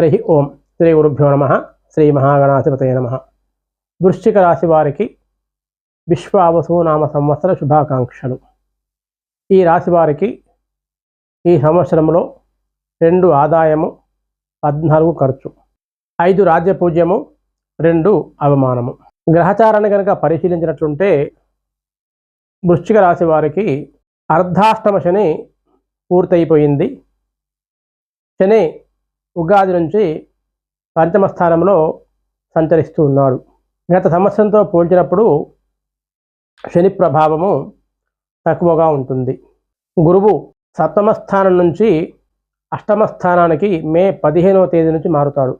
హరి ఓం శ్రీ గురుభ్యో నమ శ్రీ మహాగణాధిపతయ నమ. వృశ్చిక రాశి వారికి విశ్వావసు నామ సంవత్సర శుభాకాంక్షలు. ఈ రాశి వారికి ఈ సంవత్సరంలో రెండు ఆదాయము పద్నాలుగు ఖర్చు. ఐదు రాజ్య పూజ్యము రెండు అవమానము. గ్రహచారాన్ని కనుక పరిశీలించినట్లుంటే వృశ్చిక రాశి వారికి అర్ధాష్టమ శని పూర్తయిపోయింది. శని ఉగాది నుంచి పంచమ స్థానంలో సంచరిస్తూ ఉన్నాడు. గత సంవత్సరంతో పోల్చినప్పుడు శని ప్రభావము తక్కువగా ఉంటుంది. గురువు సప్తమ స్థానం నుంచి అష్టమ స్థానానికి మే పదిహేనవ తేదీ నుంచి మారుతాడు.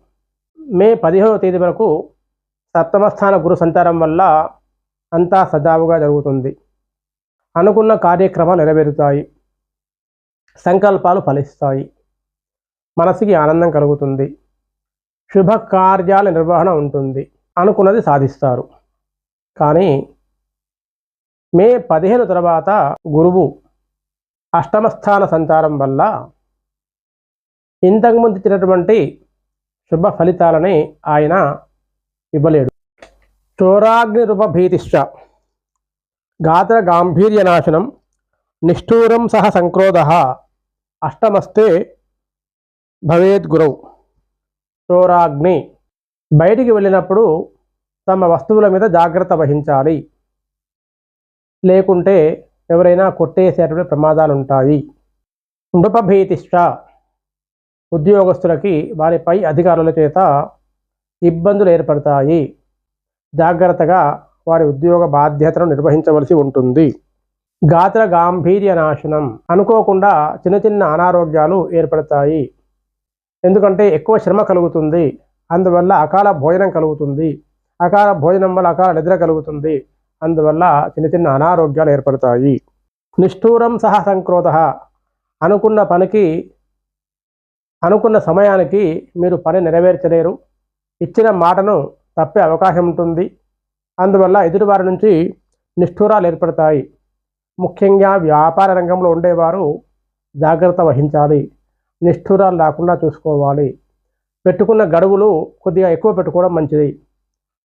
మే పదిహేనవ తేదీ వరకు సప్తమ స్థాన గురు సంచారం వల్ల అంతా సజావుగా జరుగుతుంది. అనుకున్న కార్యక్రమాలు నెరవేరుతాయి. సంకల్పాలు ఫలిస్తాయి. మనసుకి ఆనందం కలుగుతుంది. శుభకార్యాల నిర్వహణ ఉంటుంది. అనుకున్నది సాధిస్తారు. కానీ మే పదిహేను తర్వాత గురువు అష్టమస్థాన సంచారం వల్ల ఇంతకుముందు ఇచ్చినటువంటి శుభ ఫలితాలని ఆయన ఇవ్వలేడు. చోరాగ్ని రూప భీతిశ్చ. గాత్ర గాంభీర్య నాశనం నిష్ఠూరం సహ సంక్రోధ. అష్టమస్తే భవేద్ గురవు. చోరాగ్ని బయటికి వెళ్ళినప్పుడు తమ వస్తువుల మీద జాగ్రత్త వహించాలి. లేకుంటే ఎవరైనా కొట్టేసేటువంటి ప్రమాదాలు ఉంటాయి నృపభీతిష్ట ఉద్యోగస్తులకి వారిపై అధికారుల చేత ఇబ్బందులు ఏర్పడతాయి. జాగ్రత్తగా వారి ఉద్యోగ బాధ్యతను నిర్వహించవలసి ఉంటుంది. గాత్ర గాంభీర్య నాశనం అనుకోకుండా చిన్న చిన్న అనారోగ్యాలు ఏర్పడతాయి. ఎందుకంటే ఎక్కువ శ్రమ కలుగుతుంది. అందువల్ల అకాల భోజనం కలుగుతుంది. అకాల భోజనం వల్ల అకాల నిద్ర కలుగుతుంది. అందువల్ల చిన్న చిన్న అనారోగ్యాలు ఏర్పడతాయి. నిష్ఠూరం సహ సంక్రోధ. అనుకున్న పనికి అనుకున్న సమయానికి మీరు పని నెరవేర్చలేరు. ఇచ్చిన మాటను తప్పే అవకాశం ఉంటుంది. అందువల్ల ఎదుటివారి నుంచి నిష్ఠూరాలు ఏర్పడతాయి. ముఖ్యంగా వ్యాపార రంగంలో ఉండేవారు జాగ్రత్త వహించాలి. నిష్ఠూరాలు లేకుండా చూసుకోవాలి. పెట్టుకున్న గడువులు కొద్దిగా ఎక్కువ పెట్టుకోవడం మంచిది.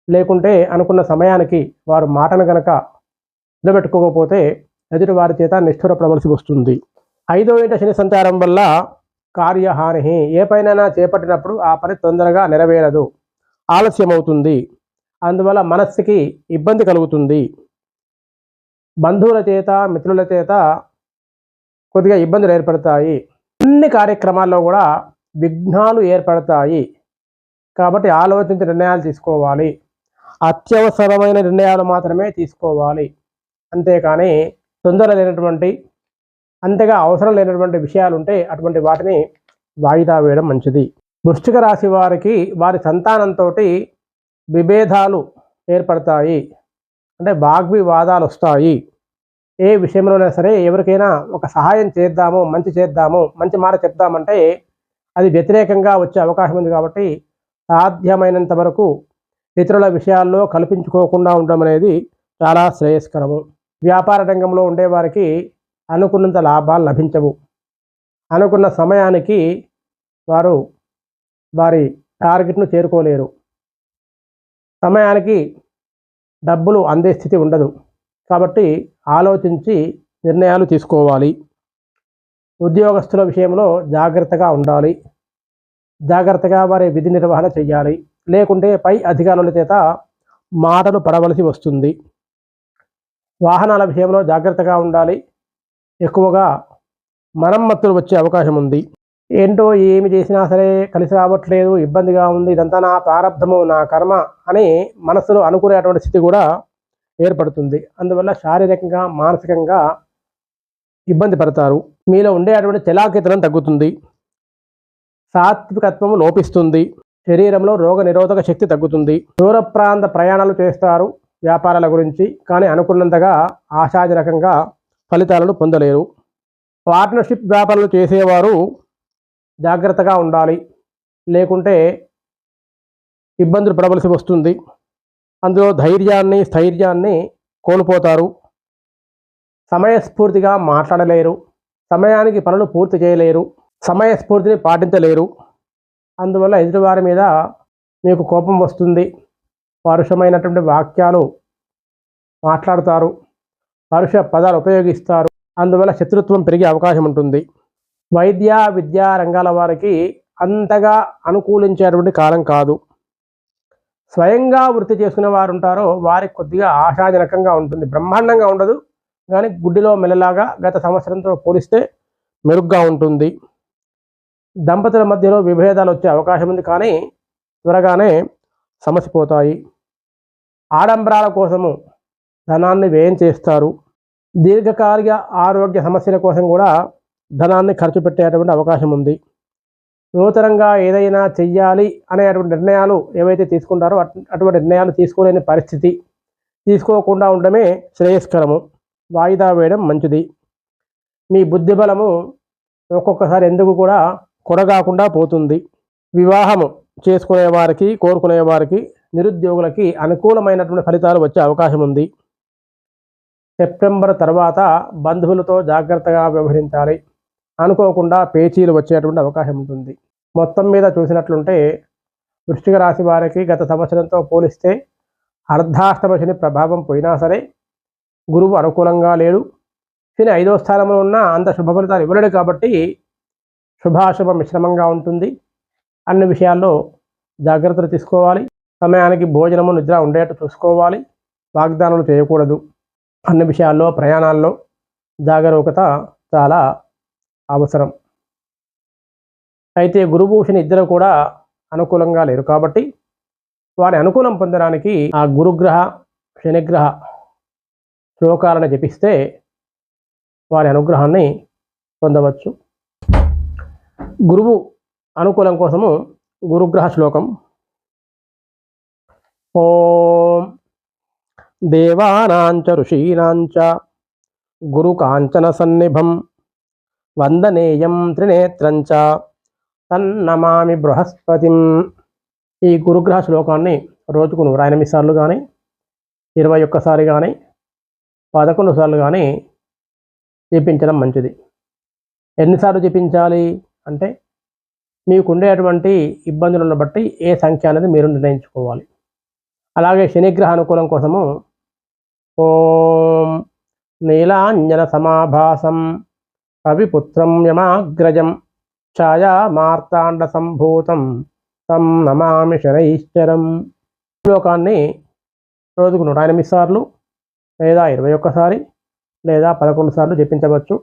లేకుంటే అనుకున్న సమయానికి వారు మాటను గనక నిలబెట్టుకోకపోతే ఎదుటి వారి చేత నిష్ఠూరపడవలసి వస్తుంది. ఐదో ఏంట శని సంచారం వల్ల కార్యహాని ఏ పైనైనా చేపట్టినప్పుడు ఆ పని తొందరగా నెరవేరదు. ఆలస్యం అవుతుంది అందువల్ల మనస్సుకి ఇబ్బంది కలుగుతుంది. బంధువుల చేత మిత్రుల చేత కొద్దిగా ఇబ్బందులు ఏర్పడతాయి. అన్ని కార్యక్రమాల్లో కూడా విఘ్నాలు ఏర్పడతాయి. కాబట్టి ఆలోచించి నిర్ణయాలు తీసుకోవాలి. అత్యవసరమైన నిర్ణయాలు మాత్రమే తీసుకోవాలి. అంతేకాని తొందర లేనటువంటి అంతగా అవసరం లేనటువంటి విషయాలు ఉంటే అటువంటి వాటిని వాయిదా వేయడం మంచిది. వృష్టిక రాశి వారికి వారి సంతానంతో విభేదాలు ఏర్పడతాయి. అంటే వాగ్వివాదాలు వస్తాయి. ఏ విషయంలోనైనా సరే ఎవరికైనా ఒక సహాయం చేద్దాము మంచి చేద్దాము మంచి మాట చెప్దామంటే అది వ్యతిరేకంగా వచ్చే అవకాశం ఉంది కాబట్టి సాధ్యమైనంత వరకు ఇతరుల విషయాల్లో కల్పించుకోకుండా ఉండడం అనేది చాలా శ్రేయస్కరము. వ్యాపార రంగంలో ఉండేవారికి అనుకున్నంత లాభాలు లభించవు. అనుకున్న సమయానికి వారు వారి టార్గెట్ను చేరుకోలేరు. సమయానికి డబ్బులు అందే స్థితి ఉండదు. కాబట్టి ఆలోచించి నిర్ణయాలు తీసుకోవాలి. ఉద్యోగస్తుల విషయంలో జాగ్రత్తగా ఉండాలి. జాగ్రత్తగా వారి విధి నిర్వహణ చేయాలి. లేకుంటే పై అధికారుల చేత మాటలు పడవలసి వస్తుంది. వాహనాల విషయంలో జాగ్రత్తగా ఉండాలి. ఎక్కువగా మరమ్మతులు వచ్చే అవకాశం ఉంది. ఏంటో ఏమి చేసినా సరే కలిసి రావట్లేదు ఇబ్బందిగా ఉంది ఇదంతా నా ప్రారంధము నా కర్మ అని మనసులో అనుకునేటువంటి స్థితి కూడా ఏర్పడుతుంది. అందువల్ల శారీరకంగా మానసికంగా ఇబ్బంది పడతారు. మీలో ఉండేటువంటి చలాకితనం తగ్గుతుంది. సాత్వికత్వం లోపిస్తుంది. శరీరంలో రోగ నిరోధక శక్తి తగ్గుతుంది. దూర ప్రాంత ప్రయాణాలు చేస్తారు వ్యాపారాల గురించి కానీ అనుకున్నంతగా ఆశాజనకంగా ఫలితాలను పొందలేరు. పార్ట్నర్షిప్ వ్యాపారాలు చేసేవారు జాగ్రత్తగా ఉండాలి. లేకుంటే ఇబ్బందులు పడవలసి వస్తుంది. అందులో ధైర్యాన్ని స్థైర్యాన్ని కోల్పోతారు. సమయస్ఫూర్తిగా మాట్లాడలేరు. సమయానికి పనులు పూర్తి చేయలేరు. సమయస్ఫూర్తిని పాటించలేరు. అందువల్ల ఎదుటివారి మీద మీకు కోపం వస్తుంది. పరుషమైనటువంటి వాక్యాలు మాట్లాడతారు. పరుష పదాలు ఉపయోగిస్తారు. అందువల్ల శత్రుత్వం పెరిగే అవకాశం ఉంటుంది. వైద్య విద్యా రంగాల వారికి అంతగా అనుకూలించేటువంటి కాలం కాదు. స్వయంగా వృత్తి చేసుకునే వారు ఉంటారో వారికి కొద్దిగా ఆశాజనకంగా ఉంటుంది. బ్రహ్మాండంగా ఉండదు. కానీ గుడ్డిలో మెల్లలాగా గత సంవత్సరంతో పోలిస్తే మెరుగ్గా ఉంటుంది. దంపతుల మధ్యలో విభేదాలు వచ్చే అవకాశం ఉంది. కానీ త్వరగానే సమసిపోతాయి. ఆడంబరాల కోసము ధనాన్ని వ్యయం చేస్తారు. దీర్ఘకాలిక ఆరోగ్య సమస్యల కోసం కూడా ధనాన్ని ఖర్చు పెట్టేటువంటి అవకాశం ఉంది. నూతనంగా ఏదైనా చెయ్యాలి అనేటువంటి నిర్ణయాలు ఏవైతే తీసుకుంటారో అటువంటి నిర్ణయాలు తీసుకోలేని పరిస్థితి తీసుకోకుండా ఉండడమే శ్రేయస్కరము. వాయిదా వేయడం మంచిది. మీ బుద్ధిబలము ఒక్కొక్కసారి ఎందుకు కూడా కొడగాకుండా పోతుంది. వివాహము చేసుకునే వారికి కోరుకునే వారికి నిరుద్యోగులకి అనుకూలమైనటువంటి ఫలితాలు వచ్చే అవకాశం ఉంది. సెప్టెంబర్ తర్వాత బంధువులతో జాగ్రత్తగా వ్యవహరించాలి. అనుకోకుండా పేచీలు వచ్చేటువంటి అవకాశం ఉంటుంది. మొత్తం మీద చూసినట్లుంటే వృష్టిక రాశి వారికి గత సంవత్సరంతో పోలిస్తే అర్ధాష్టమ శని ప్రభావం పోయినా సరే గురువు అనుకూలంగా లేడు. శని ఐదో స్థానంలో ఉన్న అంత శుభ ఫలితాలు ఇవ్వలేడు కాబట్టి శుభాశుభ మిశ్రమంగా ఉంటుంది. అన్ని విషయాల్లో జాగ్రత్తలు తీసుకోవాలి. సమయానికి భోజనము నిద్ర ఉండేట్టు చూసుకోవాలి. వాగ్దానాలు చేయకూడదు. అన్ని విషయాల్లో ప్రయాణాల్లో జాగరూకత చాలా అవసరం. అయితే గురుభూషణ్ ఇద్దరు కూడా అనుకూలంగా లేరు కాబట్టి వారి అనుకూలం పొందడానికి ఆ గురుగ్రహ శనిగ్రహ శ్లోకాలను జపిస్తే వారి అనుగ్రహాన్ని పొందవచ్చు. గురువు అనుకూలం కోసము గురుగ్రహ శ్లోకం. ఓం దేవానాంచ ఋషీనాంచ గురుకాంచన సన్నిభం వందనేయం త్రినేత్రంచ తన్నమామి బృహస్పతిం. ఈ గురుగ్రహ శ్లోకాన్ని రోజుకు నువ్వు ఎనిమిది సార్లు కానీ ఇరవై ఒక్కసారి కానీ పదకొండు సార్లు కానీ జపించడం మంచిది. ఎన్నిసార్లు జపించాలి అంటే మీకు ఉండేటువంటి ఇబ్బందులను బట్టి ఏ సంఖ్య అనేది మీరు నిర్ణయించుకోవాలి. అలాగే శనిగ్రహ అనుకూలం కోసము ఓం నీలాంజన సమాభాసం కవిపుత్రం యమాగ్రజం. ఛాయామార్తాండ సంభూతం తం నమామి శనైశ్వరం శ్లోకాన్ని రోజుకు నూట ఎనిమిది సార్లు లేదా ఇరవై ఒక్కసారి లేదా పదకొండు సార్లు జపించవచ్చు.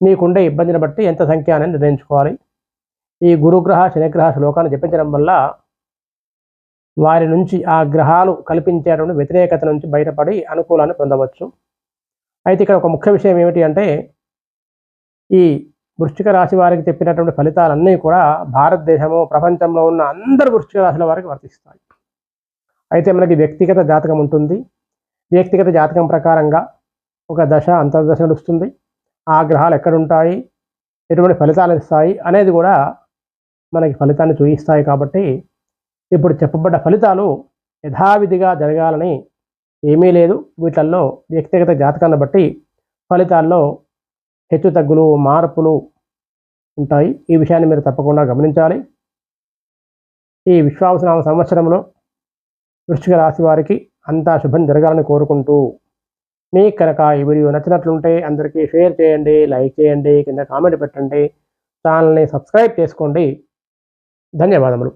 మీకుండే ఇబ్బందిని బట్టి ఎంత సంఖ్య అనేది నిర్ణయించుకోవాలి. ఈ గురుగ్రహ శనిగ్రహ శ్లోకాన్ని జపించడం వల్ల వారి నుంచి ఆ గ్రహాలు కల్పించేటువంటి వ్యతిరేకత నుంచి బయటపడి అనుకూలాన్ని పొందవచ్చు. అయితే ఇక్కడ ఒక ముఖ్య విషయం ఏమిటి అంటే ఈ వృశ్చిక రాశి వారికి చెప్పినటువంటి ఫలితాలన్నీ కూడా భారతదేశము ప్రపంచంలో ఉన్న అందరు వృశ్చిక రాశుల వారికి వర్తిస్తాయి. అయితే మనకి వ్యక్తిగత జాతకం ఉంటుంది. వ్యక్తిగత జాతకం ప్రకారంగా ఒక దశ అంతర్దశ నడుస్తుంది. ఆ గ్రహాలు ఎక్కడుంటాయి? ఎటువంటి ఫలితాలు ఇస్తాయి? అనేది కూడా మనకి ఫలితాన్ని చూపిస్తాయి కాబట్టి ఇప్పుడు చెప్పబడ్డ ఫలితాలు యథావిధిగా జరగాలని ఏమీ లేదు. వీటిల్లో వ్యక్తిగత జాతకాన్ని బట్టి ఫలితాల్లో హెచ్చు తగ్గులు మార్పులు ఉంటాయి. ఈ విషయాన్ని మీరు తప్పకుండా గమనించాలి. ఈ విశ్వాసనామ సంవత్సరంలో వృశ్చిక రాశి వారికి అంతా శుభం జరగాలని కోరుకుంటూ మీకు కనుక ఈ వీడియో నచ్చినట్లుంటే అందరికీ షేర్ చేయండి లైక్ చేయండి కింద కామెంట్ పెట్టండి. ఛానల్ని సబ్స్క్రైబ్ చేసుకోండి. ధన్యవాదములు.